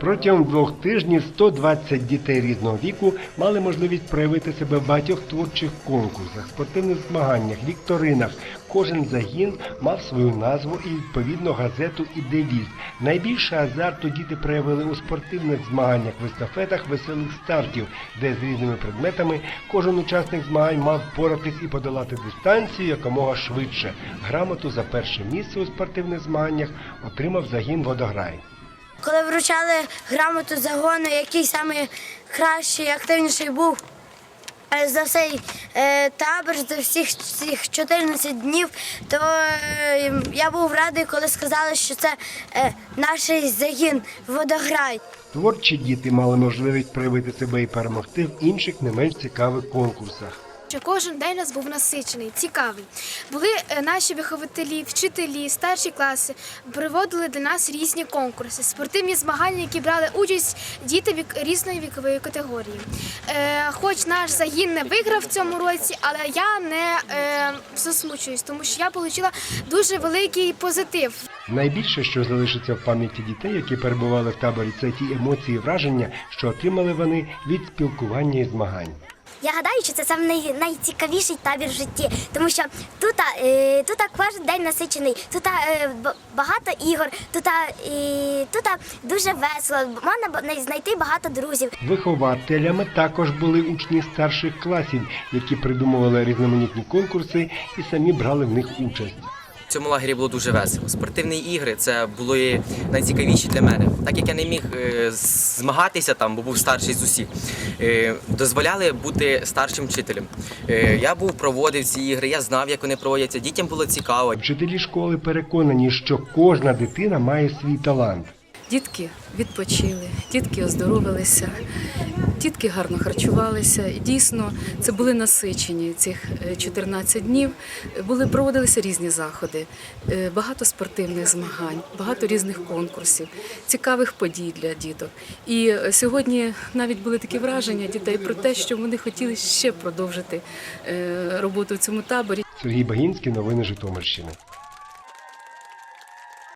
Протягом двох тижнів 120 дітей різного віку мали можливість проявити себе в багатьох творчих конкурсах, спортивних змаганнях, вікторинах. Кожен загін мав свою назву і відповідно газету і девіз. Найбільше азарту діти проявили у спортивних змаганнях в естафетах веселих стартів, де з різними предметами кожен учасник змагань мав впоратись і подолати дистанцію якомога швидше. Грамоту за перше місце у спортивних змаганнях отримав загін водограй. Коли вручали грамоту загону, який найкращий і активніший був е, за цей е, табор, за всіх цих 14 днів, то е, я був радий, коли сказали, що це наш загін водограй. Творчі діти мали можливість проявити себе і перемогти в інших не менш цікавих конкурсах. Що кожен день у нас був насичений, цікавий. Були е, наші вихователі, вчителі, старші класи приводили до нас різні конкурси, спортивні змагання, які брали участь діти вік різної вікової категорії. Е, хоч наш загін не виграв в цьому році, але я не е, засмучуюсь, тому що я отримала дуже великий позитив. Найбільше, що залишиться в пам'яті дітей, які перебували в таборі, це ті емоції і враження, що отримали вони від спілкування і змагань. Я гадаю, що це най, найцікавіший табір в житті, тому що тут, е, тут кожен день насичений, тут е, багато ігор, тут, е, тут дуже весело, можна знайти багато друзів. Вихователями також були учні старших класів, які придумували різноманітні конкурси і самі брали в них участь. Цьому лагері було дуже весело. Спортивні ігри це були найцікавіші для мене. Так як я не міг е, змагатися там, бо був старший з усіх, е, дозволяли бути старшим вчителем. Е, я був проводив ці ігри, я знав, як вони проводяться. Дітям було цікаво. Вчителі школи переконані, що кожна дитина має свій талант. Дітки відпочили, дітки оздоровилися, дітки гарно харчувалися. І дійсно це були насичені цих е, 14 днів. Були проводилися різні заходи, е, багато спортивних змагань, багато різних конкурсів, цікавих подій для діток. І е, сьогодні навіть були такі враження дітей про те, що вони хотіли ще продовжити е, роботу в цьому таборі. Сергій Багінський, новини Житомирщини.